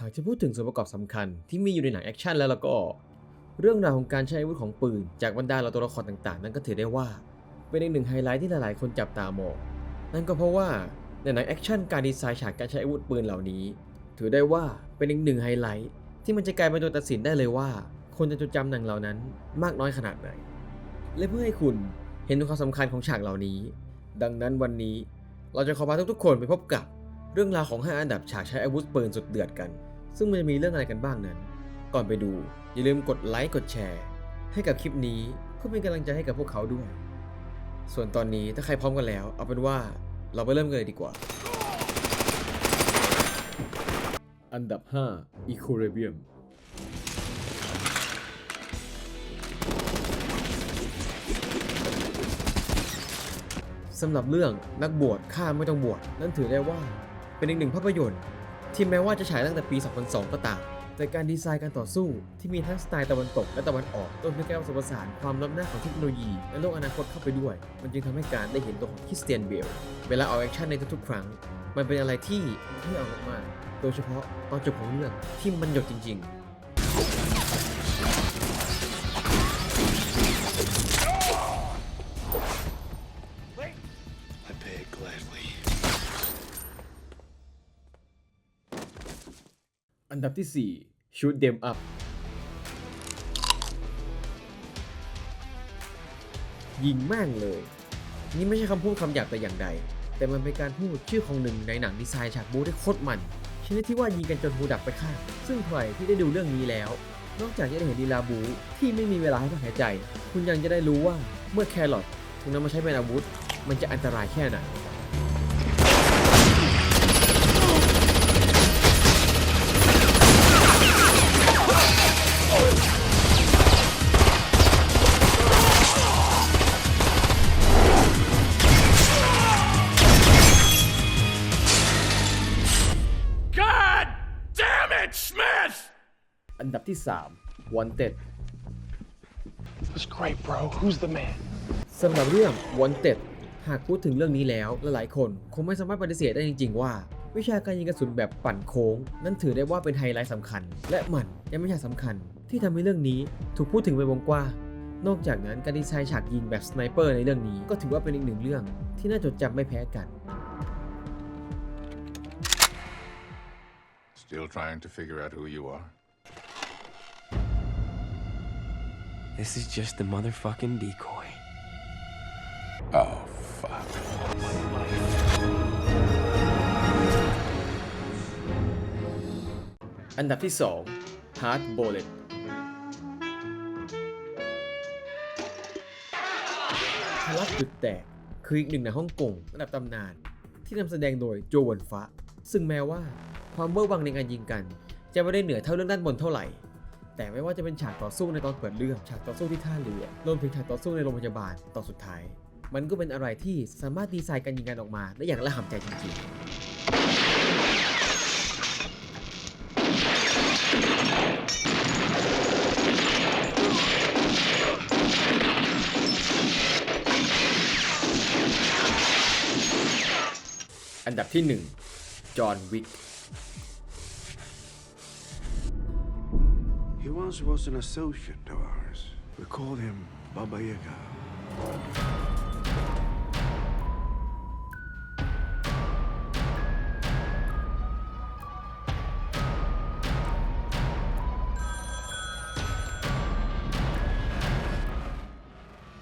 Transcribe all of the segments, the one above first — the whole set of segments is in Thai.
หากจะพูดถึงส่วนประกอบสำคัญที่มีอยู่ในหนังแอคชั่นแล้วล้วก็ เรื่องราวของการใช้อาวุธของปืน จากบรรดาเราตัวละครต่างๆ นั้นก็ถือได้ว่า เป็นอีกหนึ่งไฮไลท์ที่หลายๆ คนจับตามองนั่นก็เพราะว่าในหนังแอคชั่นการดีไซน์ฉากการใช้อาวุธปืนเหล่านี้ ถือได้ว่าเป็นอีกหนึ่งไฮไลท์ที่มันจะกลายเป็นตัวตัดสินได้เลยว่า คนจะจดจำหนังเหล่านั้นมากน้อยขนาดไหน และเพื่อให้คุณเห็นถึงความสำคัญของฉากเหล่านี้ ดังนั้นวันนี้เราจะขอพาทุกๆคนไปพบกับ เรื่องราวของ 5 อันดับฉากใช้อาวุธปืนสุดเดือดกัน ซึ่งมันจะมีเรื่องอะไรกันบ้างนั้น ก่อนไปดู อย่าลืมกดไลค์กดแชร์ ให้กับคลิปนี้เพื่อเป็นกำลังใจให้กับพวกเขาด้วย ส่วนตอนนี้ถ้าใครพร้อมกันแล้ว เอาเป็นว่าเราไปเริ่มกันเลยดีกว่า อันดับ 5 Equilibrium สำหรับเรื่องนักบวชข้าไม่ต้องบวชนั่นถือได้ว่า เป็นอีกหนึ่งภาพยนตร์ ที่แม้ว่าจะฉายตั้งแต่ปี 2002 ก็ตาม แต่การดีไซน์การต่อสู้ที่มีทั้งสไตล์ตะวันตกและตะวันออกต้นด้วยการผสมผสานความล้ำหน้าของเทคโนโลยี และโลกอนาคตเข้าไปด้วย มันจึงทำให้การได้เห็นตัวของคริสเตียนเบลเวลาออกแอคชั่นในทุกๆครั้ง มันเป็นอะไรที่ที่เอามากๆโดยเฉพาะตอนจบของเรื่องที่มันหยดจริง ๆ อันดับที่ 4 Shoot Them Up ยิงแม่งเลย นี่ไม่ใช่คำพูดคำหยาบแต่อย่างใด แต่มันเป็นการพูดชื่อของหนึ่งในหนังดีไซน์ฉากบูได้โคตรมันชนิดที่ว่ายิงกันจนหูดับไปข้างซึ่งใครที่ได้ดูเรื่องนี้แล้ว นอกจากจะได้เห็นดีลาบูที่ไม่มีเวลาให้พักหายใจ คุณยังจะได้รู้ว่าเมื่อแครอทถูกนำมาใช้เป็นอาวุธ มันจะอันตรายแค่ไหน อันดับที่ 3 Wanted That's great, bro. Who's the man? สำหรับเรื่อง Wanted หากพูดถึงเรื่องนี้แล้วหลายๆคนคงไม่สามารถปฏิเสธได้จริง ๆ ว่า วิชาการยิงกระสุนแบบปั่นโค้ง นั่นถือได้ว่าเป็นไฮไลท์สำคัญ และมันยังไม่ใช่สำคัญ ที่ทำให้เรื่องนี้ถูกพูดถึงเป็นวงกว้างนอกจากนั้นการดีไซน์ฉากยิงแบบสไนเปอร์ในเรื่องนี้ก็ถือว่าเป็นอีกหนึ่งเรื่องที่น่าจดจำไม่แพ้กัน Still trying to figure out who you are? This is just a motherfucking decoy. Oh, fuck. อันดับที่2 Hard Bullet ทะลักจุดแตกคืออีกหนึ่งในฮ่องกงระดับตำนาน ที่นำแสดงโดยโจวนฟ้า ซึ่งแม้ว่าความเบ้อวังในการยิงกัน จะไม่ได้เหนือเท่าเรื่องด้านบนเท่าไหร่ แต่ไม่ว่าจะเป็นฉากต่อสู้ในตอนเปิดเรื่อง ฉากต่อสู้ที่ท่าเรือ รวมถึงฉากต่อสู้ในโรงพยาบาลตอนสุดท้าย มันก็เป็นอะไรที่สามารถดีไซน์การยิงกันออกมาได้อย่างละห่ำใจจริงๆอันดับที่ 1 จอห์นวิก He once was an associate of ours. We called him Baba Yaga.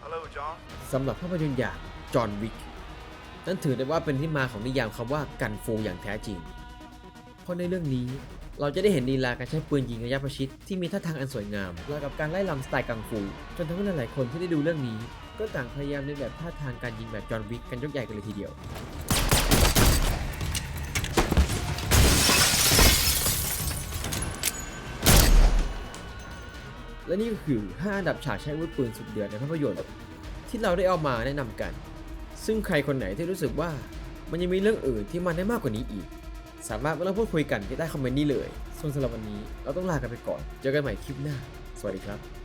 Hello, John. สำหรับภาพยนตร์อย่างจอห์นวิกนั่นถือได้ว่าเป็นที่มาของนิยามคำว่ากันฟูอย่างแท้จริง เพราะในเรื่องนี้เราจะได้เห็นลีลาการใช้ปืนยิงระยะประชิดที่มีท่าทางอันสวยงามราวกับการไล่ลำสไตล์กังฟู จนทำให้หลายๆคนที่ได้ดูเรื่องนี้ ก็ต่างพยายามในนแบบท่าทางการยิงแบบจอห์นวิกกันยกใหญ่กันเลยทีเดียวและนี่ก็คือ 5 อันดับฉากใช้อาวุธปืนสุดเดือดในภาพยนตร์ที่เราได้เอามาแนะนำกัน ซึ่งใครคนไหนที่รู้สึกว่ามันยังมีเรื่องอื่นที่มันได้มากกว่านี้อีก สามารถมาเริ่มพูดคุยกันที่ใต้คอมเมนต์นี้เลย ส่วนสำหรับวันนี้เราต้องลากันไปก่อน เจอกันใหม่คลิปหน้า สวัสดีครับ